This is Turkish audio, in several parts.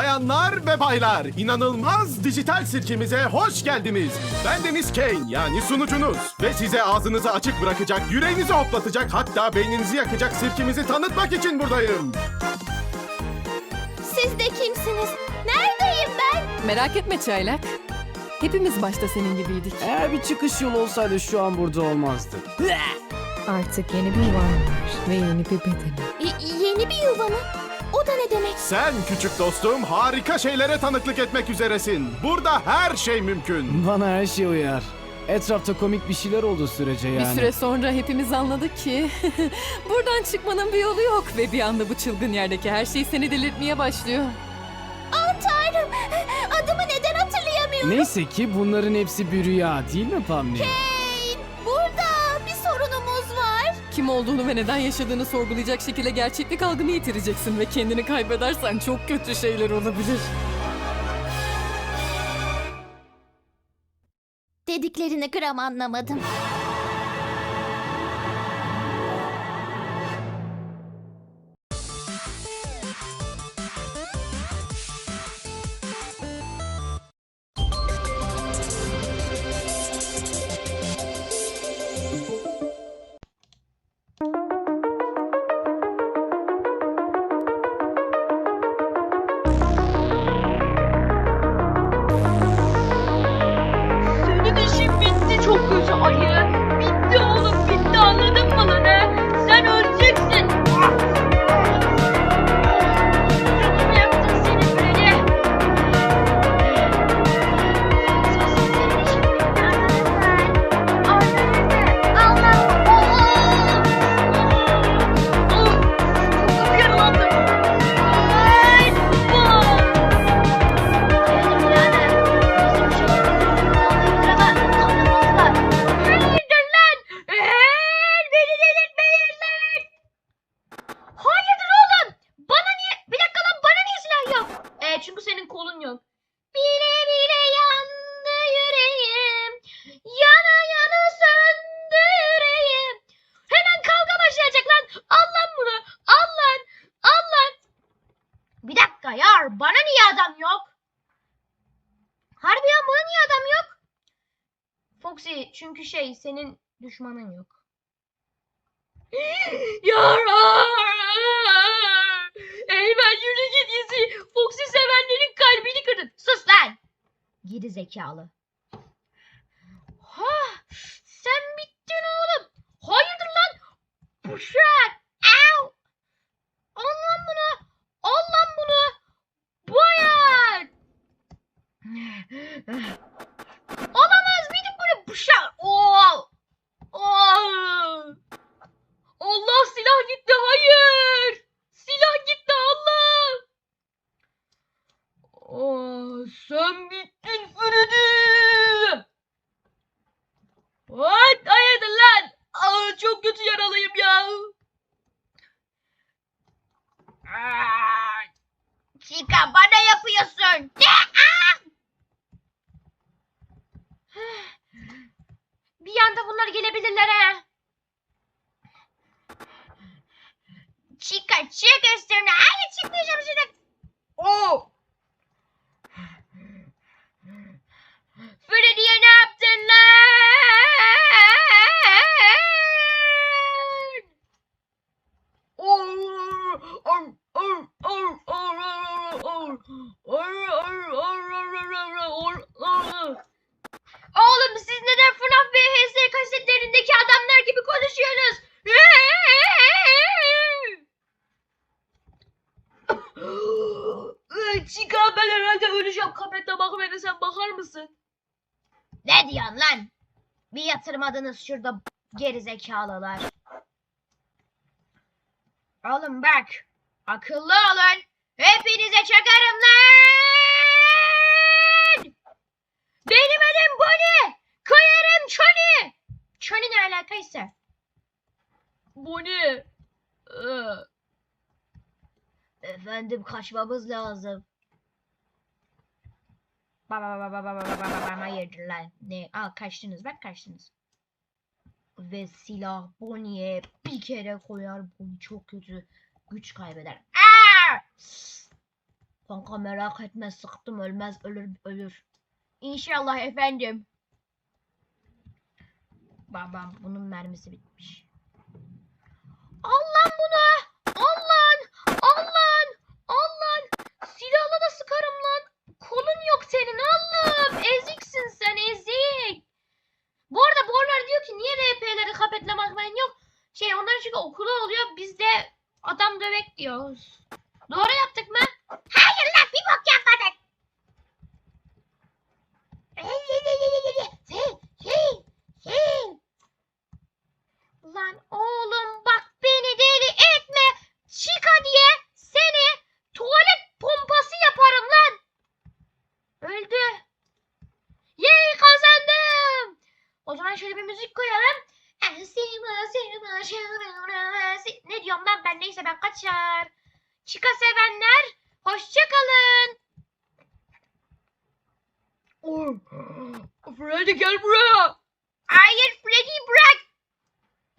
Bayanlar ve baylar, inanılmaz dijital sirkimize hoş geldiniz. Ben Deniz Kane, yani sunucunuz. Ve size ağzınızı açık bırakacak, yüreğinizi hoplatacak, hatta beyninizi yakacak sirkimizi tanıtmak için buradayım. Siz de kimsiniz? Neredeyim ben? Merak etme Çaylak. Hepimiz başta senin gibiydik. Eğer bir çıkış yolu olsaydı şu an burada olmazdı. Artık yeni bir yuvan var ve yeni bir bedenim. Y- yeni bir yuva mı? O da ne demek? Sen küçük dostum harika şeylere tanıklık etmek üzeresin. Burada her şey mümkün. Bana her şey uyar. Etrafta komik bir şeyler olduğu sürece yani. Bir süre sonra hepimiz anladık ki buradan çıkmanın bir yolu yok ve bir anda bu çılgın yerdeki her şey seni delirtmeye başlıyor. Aa Tanrım! Adımı neden hatırlayamıyorum? Neyse ki bunların hepsi bir rüya değil mi Pamli? Hey, Kim olduğunu ve neden yaşadığını sorgulayacak şekilde gerçeklik algını yitireceksin ve kendini kaybedersen çok kötü şeyler olabilir. Dediklerini gram anlamadım. Bana niye adam yok? Harbi bana niye adam yok? Foxy çünkü şey senin düşmanın yok. Yara! Eyvah yürü git Yizi. Foxy sevenlerin kalbini kırdın. Sus lan! Geri zekalı. Ha, sen bittin oğlum. Hayırdır lan? Buşak. Au! Al lan bunu. Al lan bunu. Bayan. Olamaz benim böyle bıçak. Oo. Oo. Allah silah gitti hayır. Silah gitti Allah. Oo, sen bittin Freddy. What? Hayırdır lan? Aa, çok kötü yaralıyım ya. Aa, Chica bana yapıyorsun. Ne? Aa! Bir yanda bunlar gelebilirler ha. Chica çık üstüne. Hayır çıkmayacağım şimdi. Oo. Freddy'ye ne yaptın lan? Oo. Ar, ar, ar, ar, ar, ar. Ar, ar, ar, ar, ar, ar, ar, ar. Oğlum siz neden FNAF VHS kasetlerindeki adamlar gibi konuşuyorsunuz? Chica ben herhalde öleceğim. Kapete bak verirsen bakar mısın? Ne diyorsun lan? Bir yatırmadınız şurada gerizekalılar. Oğlum bak. Akıllı olun. Hepinize çakarım lan. Benim adım Bonnie. Koyarım Çoni. Çoni ne alakaysa? Bonnie. Ee. Efendim kaçmamız lazım. Baba baba baba baba baba baba hayırdır lan. Ne? Al kaçtınız bak kaçtınız. Ve silah Bonnie'ye bir kere koyar Bonnie çok kötü güç kaybeder. Aa! Kanka merak etme sıktım ölmez ölür ölür. İnşallah efendim. Babam bunun mermisi bitmiş. Allah'ım bunu. Allah'ın. Allah'ın. Allah'ın. Silahla da sıkarım lan. Kolun yok senin Allah'ım. Eziksin sen ezik. Bu arada Borlar diyor ki niye RP'leri kapetlemek ben yok. Şey onların çünkü okulu oluyor. Biz de adam dövek diyoruz. Doğru yaptık mı? Hayır lan bir bok yapmadık. Lan oğlum bak beni deli etme. Chica diye seni tuvalet pompası yaparım lan. Öldü. Yey kazandım. Zaman şöyle bir müzik koyalım. Ne diyorum lan ben neyse ben kaçar. Chica sevenler hoşça kalın. Freddy gel buraya. Hayır Freddy bırak.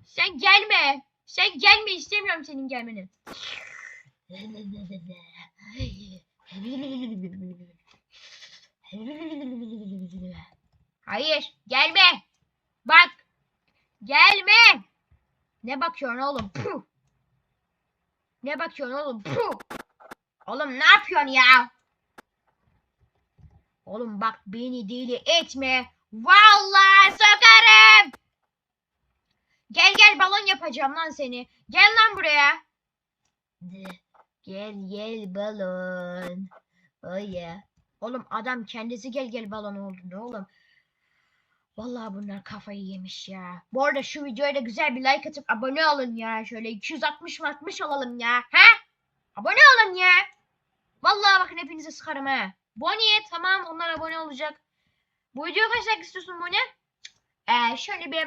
Sen gelme. Sen gelme istemiyorum senin gelmeni. Hayır gelme. Bak. Gelme. Ne bakıyorsun oğlum? Puh. Ne bakıyorsun oğlum? Puh. Oğlum ne yapıyorsun ya? Oğlum bak beni deli etme. Vallahi sokarım. Gel gel balon yapacağım lan seni. Gel lan buraya. Gel gel balon. Oh yeah. Oğlum adam kendisi gel gel balon oldu ne oğlum. Vallahi bunlar kafayı yemiş ya. Bu arada şu videoya da güzel bir like atıp abone olun ya. Şöyle 260 60 olalım ya. Ha? Abone olun ya. Vallahi bakın hepinize sıkarım ha. Bonnie tamam onlar abone olacak. Bu videoya kaç like istiyorsun Bonnie? Ee, şöyle bir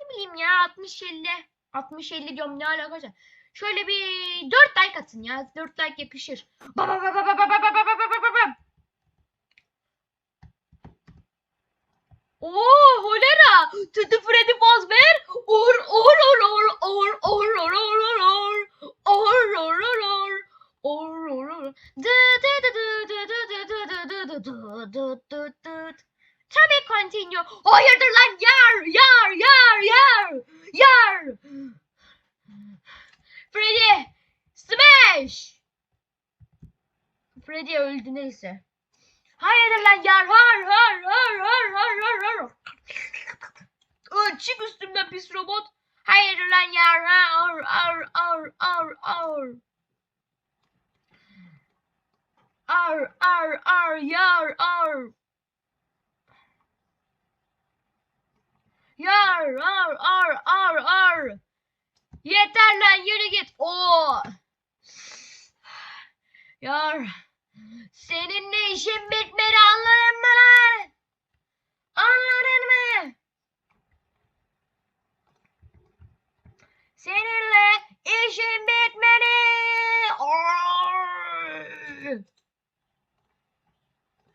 ne bileyim ya 60 50 60 50 diyorum ne alakası. Şöyle bir 4 like atın ya. 4 like yakışır. Ba ba ba ba ba ba ba ba ba ba ba ba ba. Oo holera. Tutu Freddy Fazbear. Or or or or or or or or or or or or or or or or dı Tabii continue. Hayırdır lan yar yar yar yar yar. Freddy smash. Freddy öldü neyse. Hayırdır lan yar har har har har har har har. Çık üstümden pis robot. Hayırdır lan yar har har har har har. Ar ar ar yar ar. Yar ar ar ar ar. Yeter lan yürü git. Oo. Yar. Seninle işim bitmedi anladın mı lan? Anladın mı? Seninle işim bitmedi.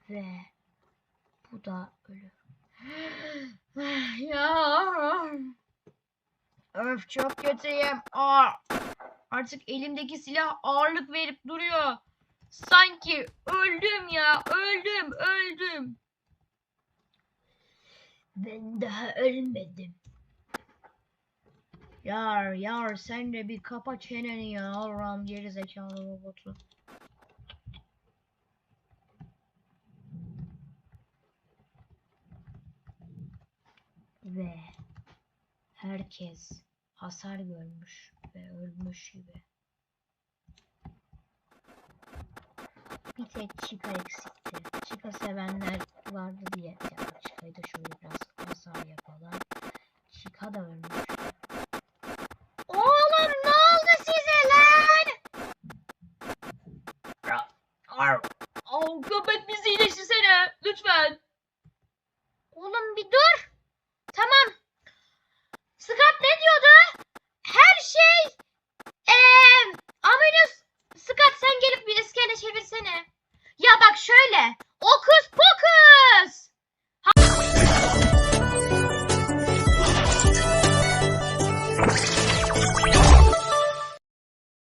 Ve bu da ölür. ya. Öf çok kötüyüm. Aa. Artık elimdeki silah ağırlık verip duruyor. Sanki öldüm ya. Öldüm, öldüm. Ben daha ölmedim. Yar yar sen de bir kapa çeneni ya. Allah'ım geri zekalı robotu. Ve herkes hasar görmüş ve ölmüş gibi. Bir tek Chica eksikti. Chica sevenler vardı diye. Ya Chica'yı da şöyle biraz